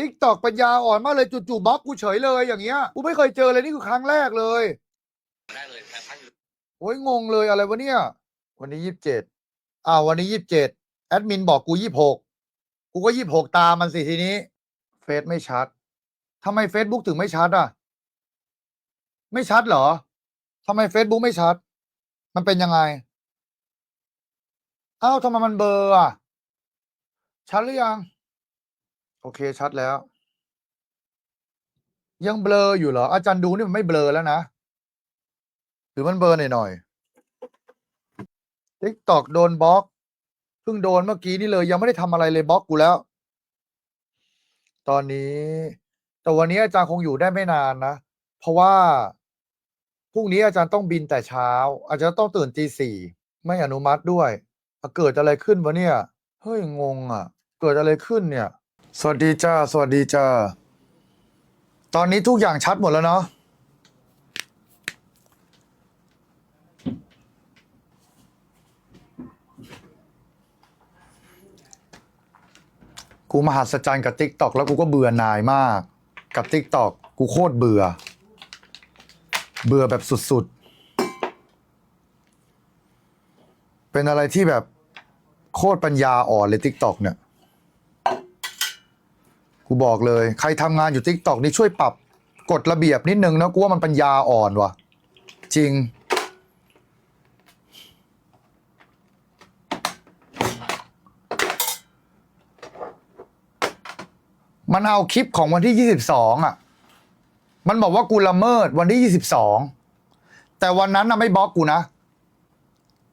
ทิกตอกปัญญาอ่อนมากเลยจู่ๆบล็อกกูเฉยเลยอย่างเงี้ยกูไม่เคยเจอเลยนี่คือครั้งแรกเลยได้เลยแคปชั่นอยู่โอ้ยงงเลยอะไรวะเนี่ย วันนี้ยี่สิบเจ็ดอ้าววันนี้ยี่สิบเจ็ดแอดมินบอกกูยี่หกกูก็ยี่หกตามมันสิทีนี้ เฟซไม่ชัดทำไมเฟซบุ๊กถึงไม่ชัดอะ ไม่ชัดเหรอทำไมเฟซบุ๊กไม่ชัด มันเป็นยังไงอ้าวทำไมมันเบลอร์อะ ชัดหรือยัง โอเคชัดแล้ว ยังเบลออยู่เหรอ อาจารย์ดูนี่มันไม่เบลอแล้วนะหรือมันเบลอหน่อยๆทิกตอกโดนบล็อกเพิ่งโดนเมื่อกี้นี่เลย ยังไม่ได้ทำอะไรเลยบล็อกกูแล้ว ตอนนี้ แต่วันนี้อาจารย์คงอยู่ได้ไม่นานนะ เพราะว่าพรุ่งนี้อาจารย์ต้องบินแต่เช้า อาจจะต้องตื่นตีสี่ไม่อนุมัติด้วยเกิดอะไรขึ้นวะเนี่ย เฮ้ยงงอะ เกิดอะไรขึ้นเนี่ย สวัสดีจ้า สวัสดีจ้า ตอนนี้ทุกอย่างชัดหมดแล้วเนาะกูมหัศจรรย์กับ t ิ k t o k แล้วกูก็เบื่อหน่ายมาก กับ t ิ k t o k กูโคตรเบื่อ เบื่อแบบสุดๆ เป็นอะไรที่แบบโคตรปัญญาอ่อนเลย t ิ k t o k เนี่ย กูบอกเลย ใครทำงานอยู่ t ิ k t o k นี่ช่วยปรับกฎระเบียบนิดนึงนะกูว่ามันปัญญาอ่อนว่ะ จริง มันเอาคลิปของวันที่ 22 อะ มันบอกว่ากูละเมิดวันที่ 22 แต่วันนั้นน่ะไม่บล็อกกูนะ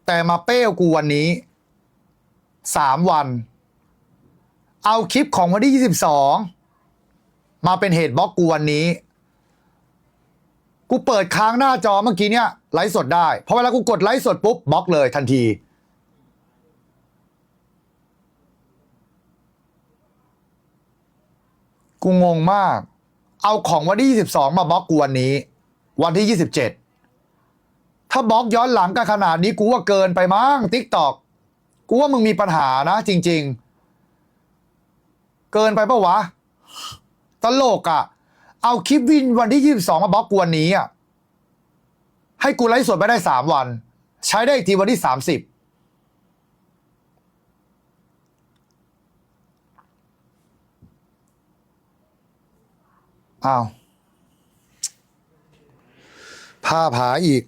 แต่มาเป้ลกูวันนี้3วัน เอาคลิปของวันที่ 22 มาเป็นเหตุบล็อกกูวันนี้ กูเปิดค้างหน้าจอเมื่อกี้เนี่ยไลฟ์สดได้เพราะเวลากูกดไลฟ์สดปุ๊บบล็อกเลยทันทีกูงงมาก เอาของวันที่ 22 มาบล็อกกูวันนี้ วันที่ 27 ถ้าบล็อกย้อนหลังกันขนาดนี้กูว่าเกินไปมั้งทิกตอกกูว่ามึงมีปัญหานะจริง ๆ เกินไปปะวะ ตลกอะ่ะ เอาคลิปวินวันที่22มาบล็อกกูวันนี้อะ ให้กูไลฟ์สดไปได้3วัน ใช้ได้อีกทีวันที่30อ้าวผ้าผาอีก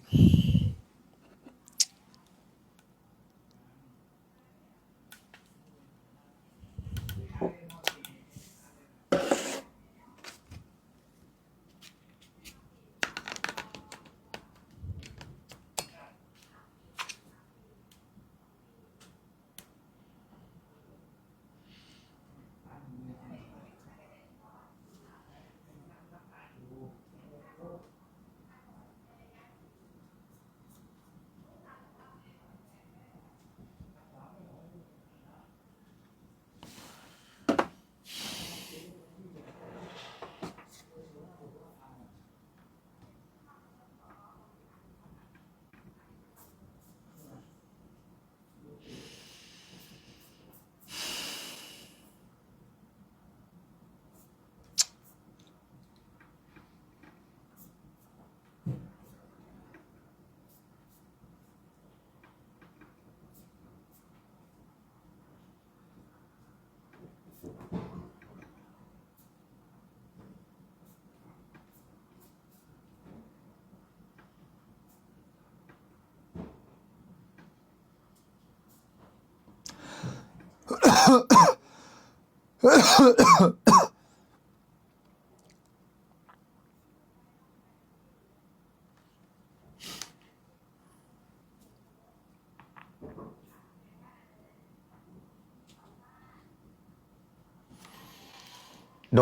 โด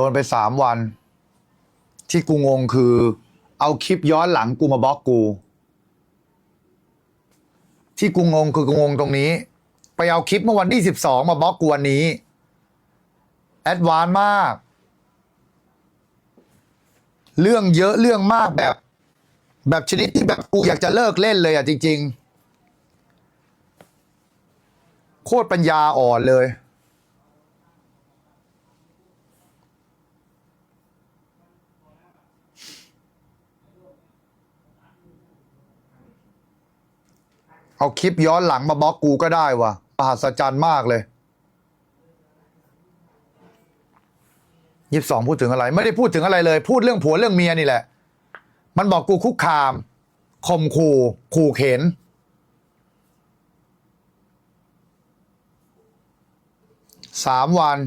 นไปสามวัน ที่กูงงคือ เอาคลิปย้อนหลังกูมาบล็อกกู ที่กูงงคือกูงงตรงนี้ ไปเอาคลิปเมื่อวันที่สิบสองมาบล็อกกวนนี้ แอดวานมาก เรื่องเยอะเรื่องมากแบบ แบบชนิดที่แบบกูอยากจะเลิกเล่นเลยอะจริง ๆ โคตรปัญญาอ่อนเลยเอาคลิปย้อนหลังมาบล็อกกูก็ได้ว่ะ มหัศจรรย์มากเลยยี่สิบสองพูดถึงอะไร ไม่ได้พูดถึงอะไรเลย พูดเรื่องผัวเรื่องเมียนี่แหละ มันบอกกูคุกคามข่มขู่ขู่เข็น สามวัน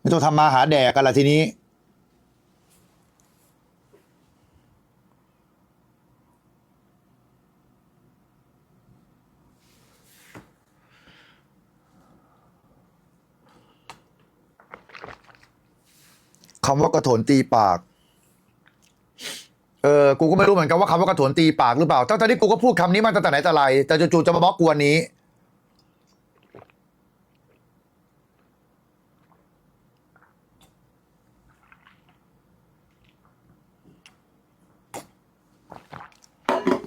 ไม่ต้องทำมาหาแดกกันละทีนี้ คำว่ากระโถนตีปาก เออ กูก็ไม่รู้เหมือนกันว่าคำว่ากระโถนตีปากหรือเปล่าตั้งแต่ที่กูก็พูดคำนี้มาตั้งแต่ไหนแต่ไร แต่จู่ๆจะมาบล็อกกูวันนี้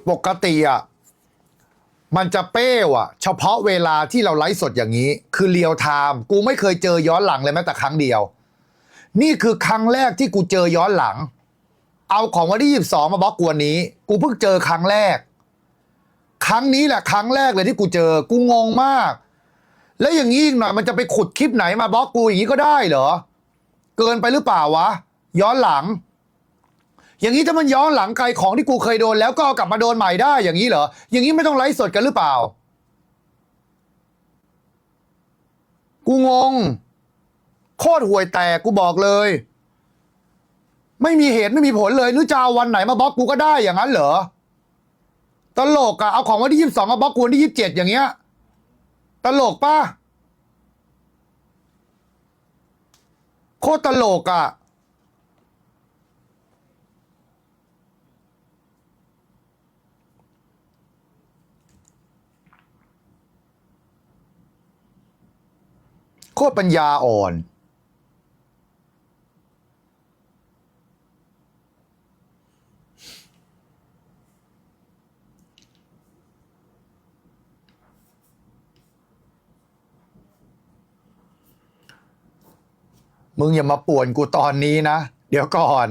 ปกติอะ มันจะเป้วอะ เฉพาะเวลาที่เราไลฟ์สดอย่างนี้ คือเรียลไทม์ กูไม่เคยเจอย้อนหลังเลยแม้แต่ครั้งเดียว นี่คือครั้งแรกที่กูเจอย้อนหลัง เอาของวันที่ยี่สองมาบล็อกกวนนี้ กูเพิ่งเจอครั้งแรก ครั้งนี้แหละครั้งแรกเลยที่กูเจอ กูงงมาก แล้วอย่างนี้อีกหน่อยมันจะไปขุดคลิปไหนมาบล็อกกูอย่างนี้ก็ได้เหรอ เกินไปหรือเปล่าวะ ย้อนหลัง อย่างนี้ถ้ามันย้อนหลังใครของที่กูเคยโดนแล้วก็เอากลับมาโดนใหม่ได้อย่างนี้เหรอ อย่างนี้ไม่ต้องไลฟ์สดกันหรือเปล่า กูงง โคตรห่วยแตกกูบอกเลย ไม่มีเหตุไม่มีผลเลยหรือจะเอาวันไหนมาบล็อกกูก็ได้อย่างนั้นเหรอตลกอะเอาของวันที่ยี่สิบสองมาบล็อกกูวันที่ยี่สิบเจ็ดอย่างเงี้ยตลกปะโคตรตลกอะโคตรปัญญาอ่อน มึงอย่ามาป่วนกูตอนนี้นะ เดี๋ยวก่อน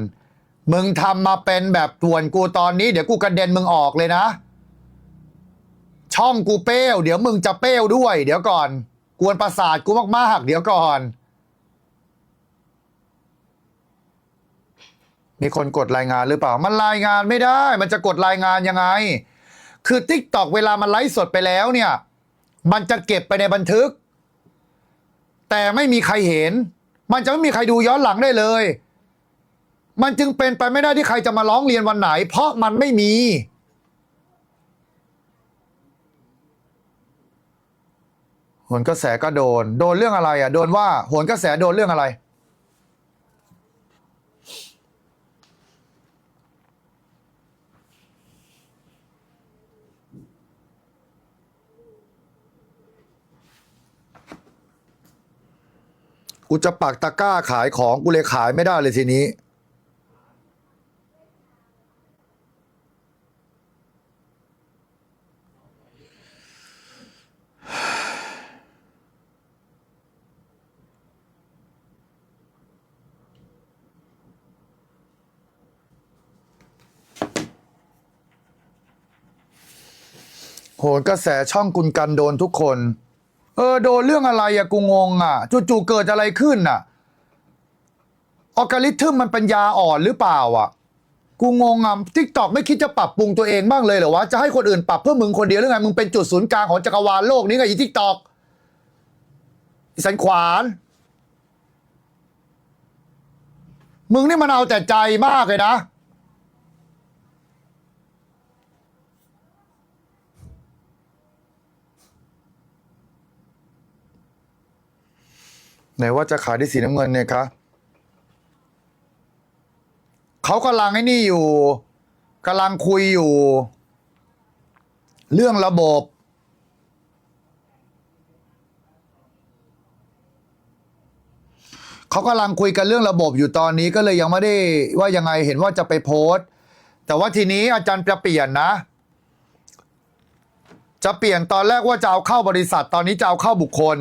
มึงทำมาเป็นแบบป่วนกูตอนนี้ เดี๋ยวกูกระเด็นมึงออกเลยนะ ช่องกูเป้วเดี๋ยวมึงจะเป้วด้วย เดี๋ยวก่อน กวนประสาทกูมากๆเดี๋ยวก่อน มีคนกดรายงานหรือเปล่า มันรายงานไม่ได้ มันจะกดรายงานยังไง คือทิกตอกเวลามันไลฟ์สดไปแล้วเนี่ย มันจะเก็บไปในบันทึก แต่ไม่มีใครเห็น มันจะไม่มีใครดูย้อนหลังได้เลย มันจึงเป็นไปไม่ได้ที่ใครจะมาร้องเรียนวันไหน เพราะมันไม่มี หนกระแสก็โดน โดนเรื่องอะไรอะ โดนว่าหนกระแสโดนเรื่องอะไร กูจะปักตะกร้าขายของกูเลยขายไม่ได้เลยทีนี้ โหนกระแสช่องกุนกันโดนทุกคน เออโดนเรื่องอะไรอะกูงงอะจู่ๆเกิดอะไรขึ้นอะออกริทึมมันปัญญาอ่อนหรือเปล่าอะกูงงอะทิกตอกไม่คิดจะปรับปรุงตัวเองบ้างเลยเหรอวะ จะให้คนอื่นปรับเพื่อมึงคนเดียวหรือไง มึงเป็นจุดศูนย์กลางของจักรวาลโลกนี้ไงอีทิกตอกสันขวาน มึงนี่มันเอาแต่ใจมากเลยนะ ไหนว่าจะขายที่สีน้ำเงินเนี่ยคะเขากำลังไอ้นี่อยู่กำลังคุยอยู่ เรื่องระบบ เขากำลังคุยกันเรื่องระบบอยู่ตอนนี้ก็เลยยังไม่ได้ว่ายังไงเห็นว่าจะไปโพสต์ แต่ว่าทีนี้อาจารย์จะเปลี่ยนนะ จะเปลี่ยนตอนแรกว่าจะเอาเข้าบริษัทตอนนี้จะเอาเข้าบุคคล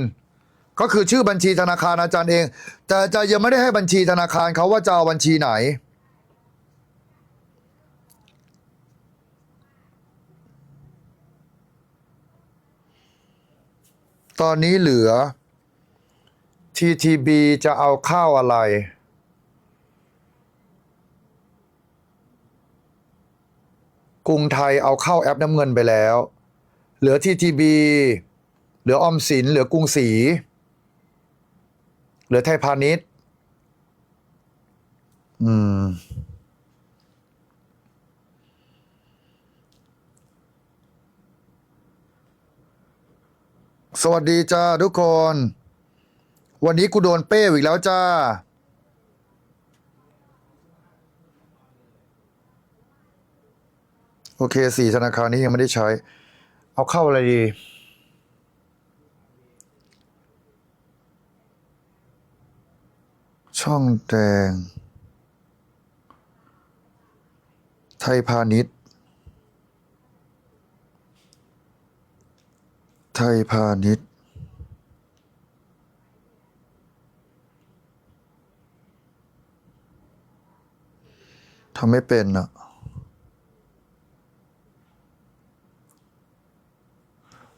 ก็คือชื่อบัญชีธนาคารอาจารย์เอง แต่อาจารย์ยังไม่ได้ให้บัญชีธนาคารเขาว่าจะเอาบัญชีไหน ตอนนี้เหลือ TTB จะเอาข้าวอะไรกรุงไทยเอาเข้าแอปน้ำเงินไปแล้ว เหลือทีทีบีเหลือออมสิน เหลือกรุงศรี เหลือไทยพาณิชย์ อืม สวัสดีจ้าทุกคน วันนี้กูโดนเป้อีกแล้วจ้า โอเคสี่ธนาคารนี้ยังไม่ได้ใช้ เอาเข้าอะไรดี ช่องแดง ไทยพาณิชย์ ไทยพาณิชย์ ทำไม่เป็นอะ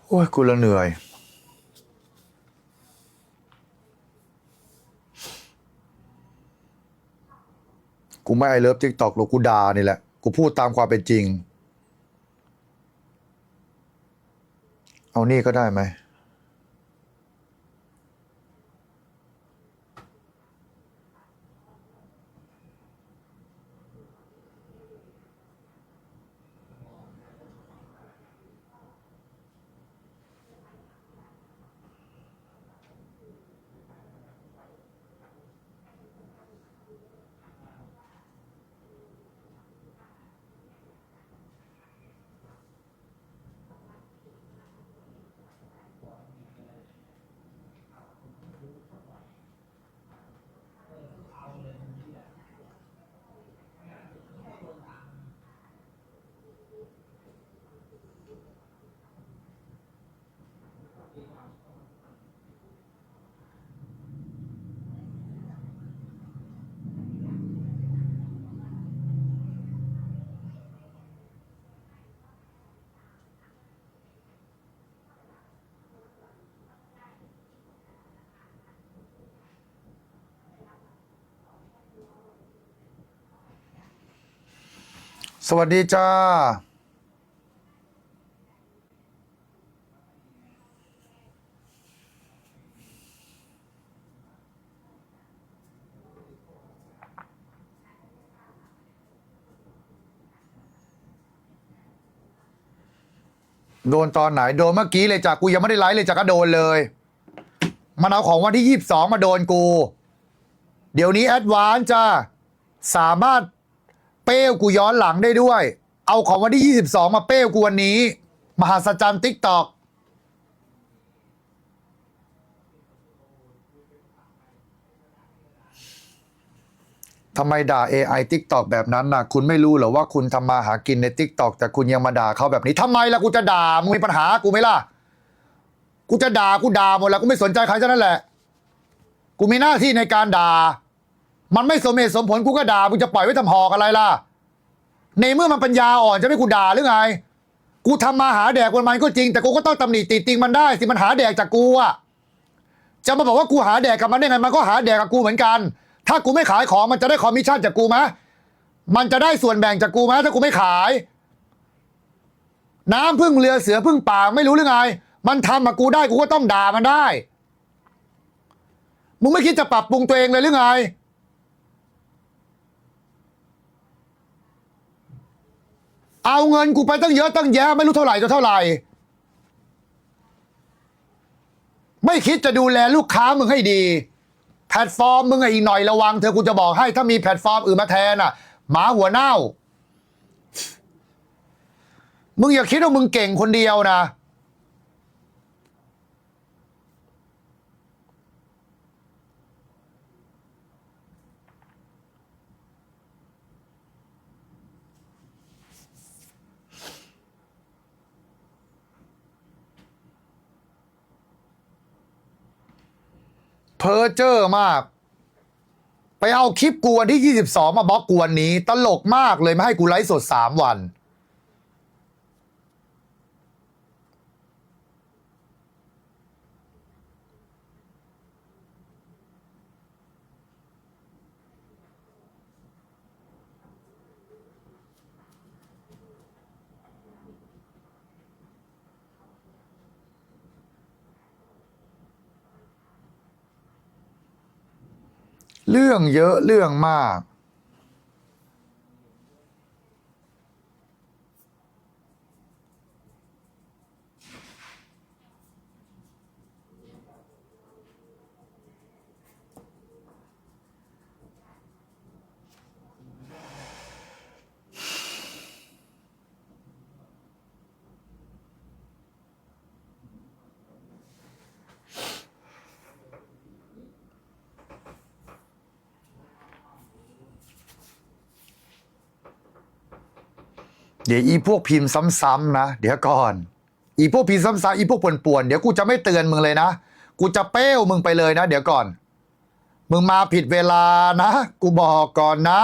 โอ้ยกูละเหนื่อย กูไม่ไอเลิฟทิกตอกหรอกกูด่านี่แหละ กูพูดตามความเป็นจริง เอานี่ก็ได้ไหม สวัสดีจ้า โดนตอนไหน โดนเมื่อกี้เลยจ้ะกูยังไม่ได้ไลฟ์เลยจ้ะก็โดนเลย มันเอาของวันที่ยี่สิบสองมาโดนกู เดี๋ยวนี้แอดวานจ้าสามารถ เป้วกูย้อนหลังได้ด้วย เอาของวันที่ 22 มาเป้วกูวันนี้ มหัศจรรย์ติ๊กตอกทำไมด่า AI TikTok แบบนั้นน่ะคุณไม่รู้เหรอว่าคุณทำมาหากินใน TikTok แต่คุณยังมาด่าเขาแบบนี้ทำไมล่ะกูจะด่ามึงมีปัญหากูไหมล่ะ กูจะด่ากูด่าหมดแล้วกูไม่สนใจใครเท่านั้นแหละ กูมีหน้าที่ในการด่า มันไม่สมเหตุสมผลกูก็ด่ามึงจะปล่อยไว้ทำหอกอะไรล่ะ ในเมื่อมันปัญญาอ่อนจะไม่กูด่าหรือไง กูทำมาหาแดกวันมันก็จริง แต่กูก็ต้องตำหนิติติงมันได้สิมันหาแดกจากกูอะจะมาบอกว่ากูหาแดกกับมันได้ไงมันก็หาแดกกับกูเหมือนกัน ถ้ากูไม่ขายของมันจะได้คอมมิชชั่นจากกูไหมมันจะได้ส่วนแบ่งจากกูไหมถ้ากูไม่ขาย น้ำพึ่งเรือเสือพึ่งป่าไม่รู้หรือไง มันทำมากูได้กูก็ต้องด่ามันได้ มึงไม่คิดจะปรับปรุงตัวเองเลยหรือไง เอาเงินกูไปตั้งเยอะตั้งแยะไม่รู้เท่าไหร่จะเท่าไหร่ ไม่คิดจะดูแลลูกค้ามึงให้ดี แพลตฟอร์มมึงอะอีกหน่อยระวังเธอกูจะบอกให้ถ้ามีแพลตฟอร์มอื่นมาแทนอะ หมาหัวเน่า มึงอย่าคิดว่ามึงเก่งคนเดียวนะ เพอเจอร์มาก ไปเอาคลิปกูวันที่ 22 มาบล็อกกวนนี้ ตลกมากเลยไม่ให้กูไลฟ์สด 3 วัน เรื่องเยอะเรื่องมาก เดี๋ยวอีพวกพิมพ์ซ้ำๆนะ เดี๋ยวก่อน อีพวกพิมพ์ซ้ำๆอีพวกป่วนๆเดี๋ยวกูจะไม่เตือนมึงเลยนะ กูจะเป้วมึงไปเลยนะ เดี๋ยวก่อน มึงมาผิดเวลานะ กูบอกก่อนนะ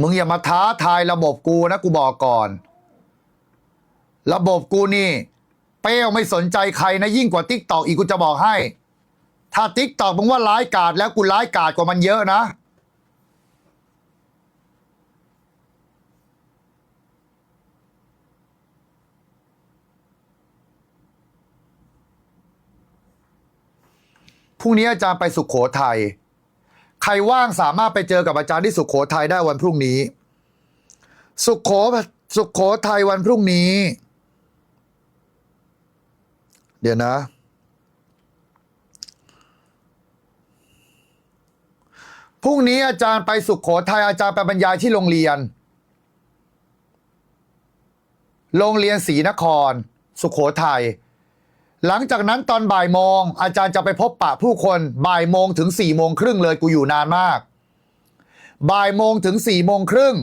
มึงอย่ามาท้าทายระบบกูนะ กูบอกก่อน ระบบกูนี่ เป้วไม่สนใจใครนะยิ่งกว่าติ๊กตอกอีกกูจะบอกให้ ถ้าติ๊กตอกมึงว่าร้ายกาดแล้วกูร้ายกาดกว่ามันเยอะนะ พรุ่งนี้อาจารย์ไปสุขโขทัย ใครว่างสามารถไปเจอกับอาจารย์ที่สุขโขทัยได้วันพรุ่งนี้ สุขโขสุขโขทัยวันพรุ่งนี้ เดี๋ยวนะ พรุ่งนี้อาจารย์ไปสุขโขทัยอาจารย์ไปบรรยายที่โรงเรียน โรงเรียนศรีนคร สุขโขทัยหลังจากนั้นตอนบ่ายโมง อาจารย์จะไปพบปะผู้คนบ่ายโมงถึงสี่โมงครึ่งเลยกูอยู่นานมาก บ่ายโมงถึงสี่โมงครึ่ง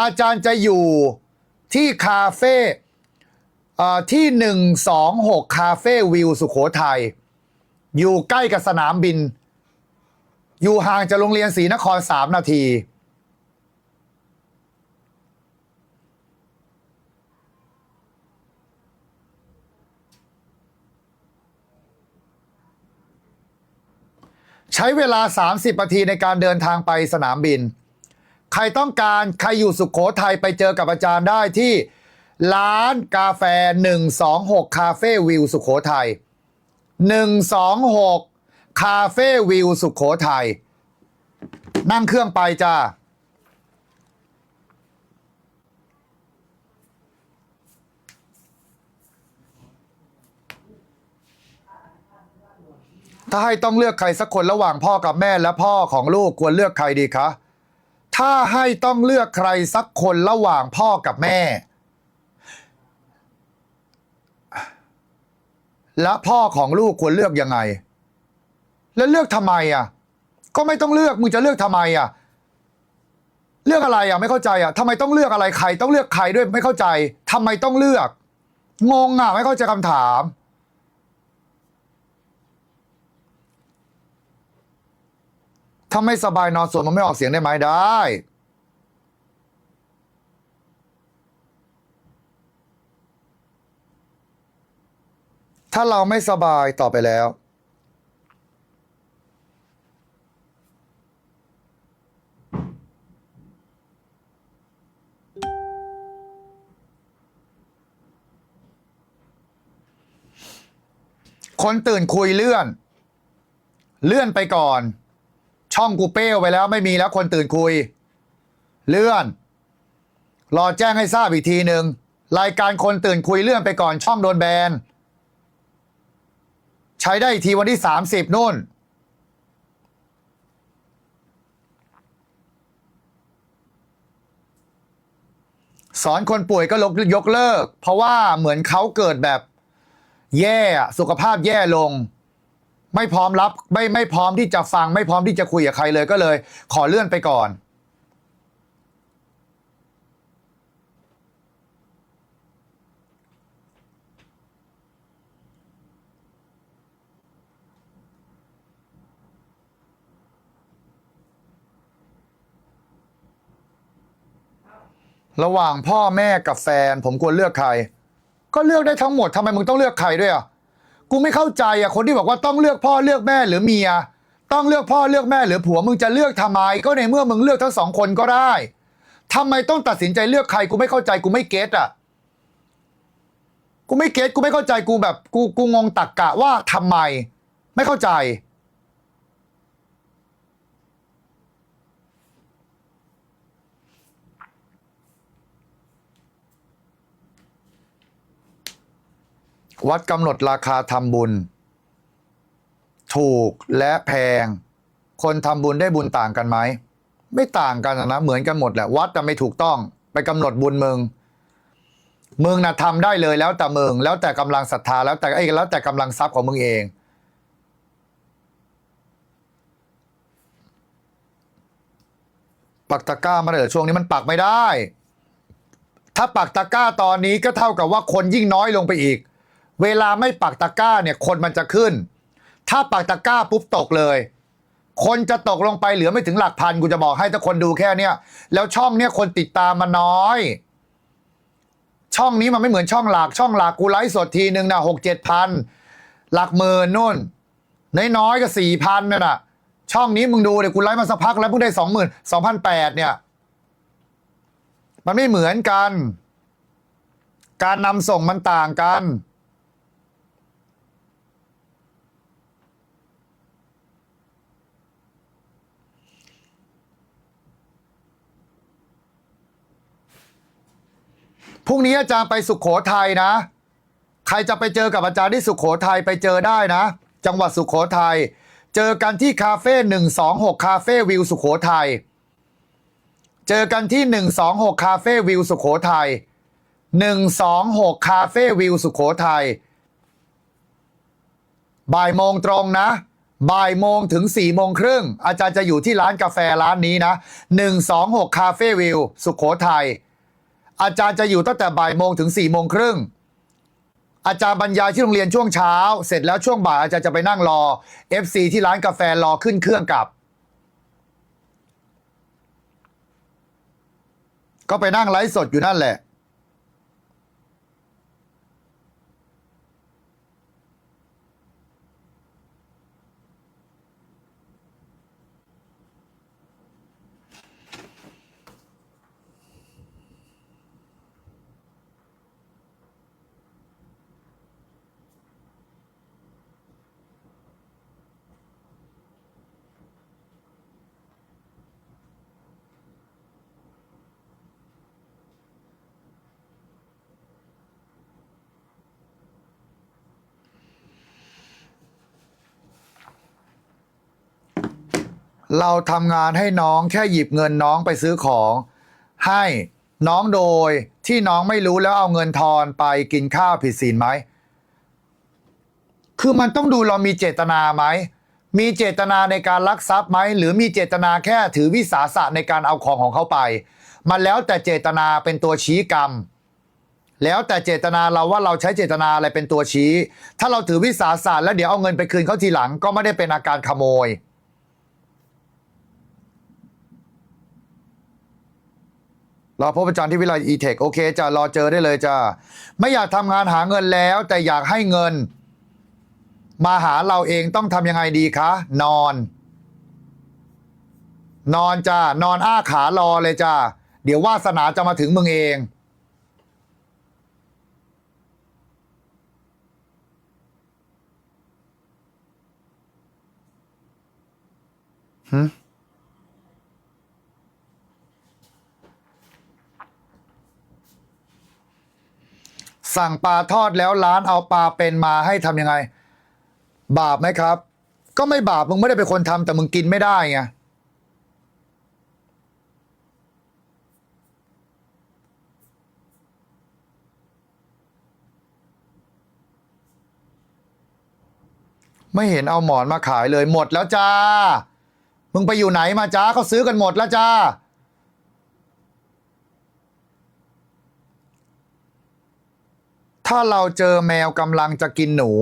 อาจารย์จะอยู่ที่คาเฟ่ที่หนึ่งสองหกคาเฟ่วิวสุขโขทัยอยู่ใกล้กับสนามบิน อยู่ห่างจากโรงเรียนศรีนครสามนาที ใช้เวลา 30นาทีในการเดินทางไปสนามบิน ใครต้องการใครอยู่สุขโขทัยไปเจอกับอาจารย์ได้ที่ ร้านกาแฟ 126 คาเฟ่วิวสุขโขทัย126 คาเฟ่วิวสุขโขทัยนั่งเครื่องไปจ้าถ้าให้ต้องเลือกใครสักคนระหว่างพ่อกับแม่และพ่อของลูกควรเลือกใครดีคะ ถ้าให้ต้องเลือกใครสักคนระหว่างพ่อกับแม่ และพ่อของลูกควรเลือกยังไง แล้วเลือกทำไมอะ ก็ไม่ต้องเลือกมึงจะเลือกทำไมอะ เลือกอะไรอะไม่เข้าใจอะทำไมต้องเลือกอะไรใคร ต้องเลือกใครด้วยไม่เข้าใจทำไมต้องเลือก งงอะไม่เข้าใจคำถาม ถ้าไม่สบายนอนสวดมันไม่ออกเสียงได้ไหมได้ถ้าเราไม่สบายต่อไปแล้ว คนตื่นคุยเลื่อน เลื่อนไปก่อน ช่องกูเป้วไปแล้วไม่มีแล้วคนตื่นคุย เลื่อน รอแจ้งให้ทราบอีกทีหนึ่งรายการคนตื่นคุยเลื่อนไปก่อนช่องโดนแบนใช้ได้อีกทีวันที่30นู่น สอนคนป่วยก็ลกยกเลิก เพราะว่าเหมือนเขาเกิดแบบ แย่สุขภาพแย่ลง ไม่พร้อมรับไม่ไม่พร้อมที่จะฟัง ไม่พร้อมที่จะคุยกับใครเลยก็เลย ขอเลื่อนไปก่อน ระหว่างพ่อแม่กับแฟน ผมควรเลือกใคร ก็เลือกได้ทั้งหมดทำไมมึงต้องเลือกใครด้วยอะกูไม่เข้าใจอะคนที่บอกว่าต้องเลือกพ่อเลือกแม่หรือเมีย ต้องเลือกพ่อเลือกแม่หรือผัวมึงจะเลือกทำไม ก็ในเมื่อมึงเลือกทั้งสองคนก็ได้ทำไมต้องตัดสินใจเลือกใครกูไม่เข้าใจกูไม่เก็ตอะกูไม่เก็ตกูไม่เข้าใจกูแบบกูกูงงตักกะว่าทำไม ไม่เข้าใจ วัดกำหนดราคาทำบุญ ถูกและแพง คนทำบุญได้บุญต่างกันไหม ไม่ต่างกันนะเหมือนกันหมดแหละวัดแต่ไม่ถูกต้อง ไปกำหนดบุญมึงมึงนะทำได้เลยแล้วแต่มึง แล้วแต่กำลังศรัทธาแล้วแต่ไอ้แล้วแต่กำลังทรัพย์ของมึงเองปักตะก้ามาเถอะช่วงนี้มันปักไม่ได้ ถ้าปักตะก้าตอนนี้ก็เท่ากับว่าคนยิ่งน้อยลงไปอีก เวลาไม่ปักตะกร้าเนี่ยคนมันจะขึ้น ถ้าปักตะกร้าปุ๊บตกเลย คนจะตกลงไปเหลือไม่ถึงหลักพันกูจะบอกให้ถ้าคนดูแค่เนี้ยแล้วช่องเนี้ยคนติดตามมันน้อย ช่องนี้มันไม่เหมือนช่องหลักช่องหลักกูไลฟ์สดทีหนึ่งนะหกเจ็ดพันหลักหมื่นนู่นน้อยๆก็สี่พันน่ะนะช่องนี้มึงดูเดี๋ยวกูไลฟ์มาสักพักแล้วเพิ่งได้สองหมื่นสองพันแปดเนี่ย มันไม่เหมือนกัน การนำส่งมันต่างกัน พรุ่งนี้อาจารย์ไปสุขโขทัยนะ ใครจะไปเจอกับอาจารย์ที่สุขโขทัยไปเจอได้นะ จังหวัดสุขโขทัยเจอกันที่คาเฟ่126คาเฟ่วิวสุขโขทัยเจอกันที่126คาเฟ่วิวสุขโขทัย126คาเฟ่วิวสุขโขทัยบ่ายโมงตรงนะ บ่ายโมงถึง4โมงครึ่งอาจารย์จะอยู่ที่ร้านกาแฟร้านนี้นะ126คาเฟ่วิวสุขโขทัย อาจารย์จะอยู่ตั้งแต่บ่ายโมงถึง4ี่โมงครึ่งอาจารย์บรรยายที่โรงเรียนช่วงเช้า เสร็จแล้วช่วงบ่ายอาจารย์จะไปนั่งรอ FC ที่ร้านกาแฟรอขึ้นเครื่องกลับ ก็ไปนั่งไลฟ์สดอยู่นั่นแหละ เราทำงานให้น้องแค่หยิบเงินน้องไปซื้อของ ให้น้องโดยที่น้องไม่รู้แล้วเอาเงินทอนไปกินข้าวผิดศีลไหม คือมันต้องดูเรามีเจตนาไหม มีเจตนาในการลักทรัพย์ไหม หรือมีเจตนาแค่ถือวิสาสะในการเอาของของเขาไป มันแล้วแต่เจตนาเป็นตัวชี้กรรม แล้วแต่เจตนาเราว่าเราใช้เจตนาอะไรเป็นตัวชี้ ถ้าเราถือวิสาสะแล้วเดี๋ยวเอาเงินไปคืนเขาทีหลังก็ไม่ได้เป็นอาการขโมย รอพบอาจารย์ที่วิไลอีเทคโอเคจ้ะรอเจอได้เลยจ้ะไม่อยากทำงานหาเงินแล้ว แต่อยากให้เงิน มาหาเราเองต้องทำยังไงดีคะ นอน นอนจ้านอนอ้าขารอเลยจ้าเดี๋ยววาสนาจะมาถึงมึงเองหึ สั่งปลาทอดแล้วร้านเอาปลาเป็นมาให้ทำยังไง บาปไหมครับ ก็ไม่บาปมึงไม่ได้เป็นคนทำแต่มึงกินไม่ได้ไงไม่เห็นเอาหมอนมาขายเลยหมดแล้วจ้า มึงไปอยู่ไหนมาจ้าเขาซื้อกันหมดแล้วจ้า ถ้าเราเจอแมวกำลังจะกินหนู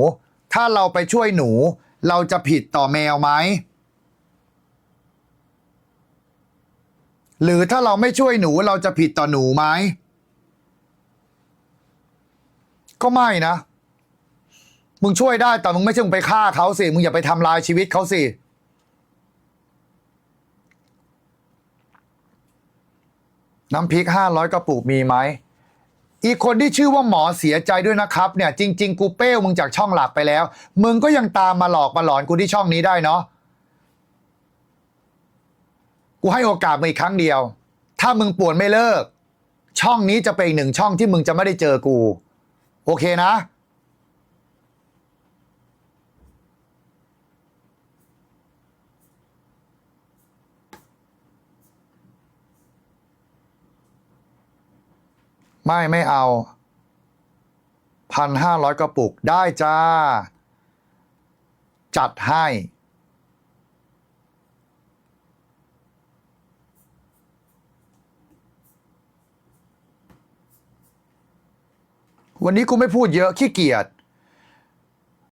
ถ้าเราไปช่วยหนู เราจะผิดต่อแมวไหม หรือถ้าเราไม่ช่วยหนูเราจะผิดต่อหนูไหม ก็ไม่นะ มึงช่วยได้แต่มึงไม่ใช่มึงไปฆ่าเขาสิ มึงอย่าไปทำลายชีวิตเขาสิน้ำพริกห้าร้อยกระปุกมีไหม อีกคนที่ชื่อว่าหมอเสียใจด้วยนะครับเนี่ยจริง ๆ กูเป้วมึงจากช่องหลักไปแล้ว มึงก็ยังตามมาหลอกมาหลอนกูที่ช่องนี้ได้เนาะกูให้โอกาสมึงอีกครั้งเดียว ถ้ามึงป่วนไม่เลิก ช่องนี้จะเป็นอีกหนึ่งช่องที่มึงจะไม่ได้เจอกู โอเคนะ ไม่ไม่เอาพันห้าร้อยกระปุกได้จ้า จัดให้ วันนี้กูไม่พูดเยอะขี้เกียจ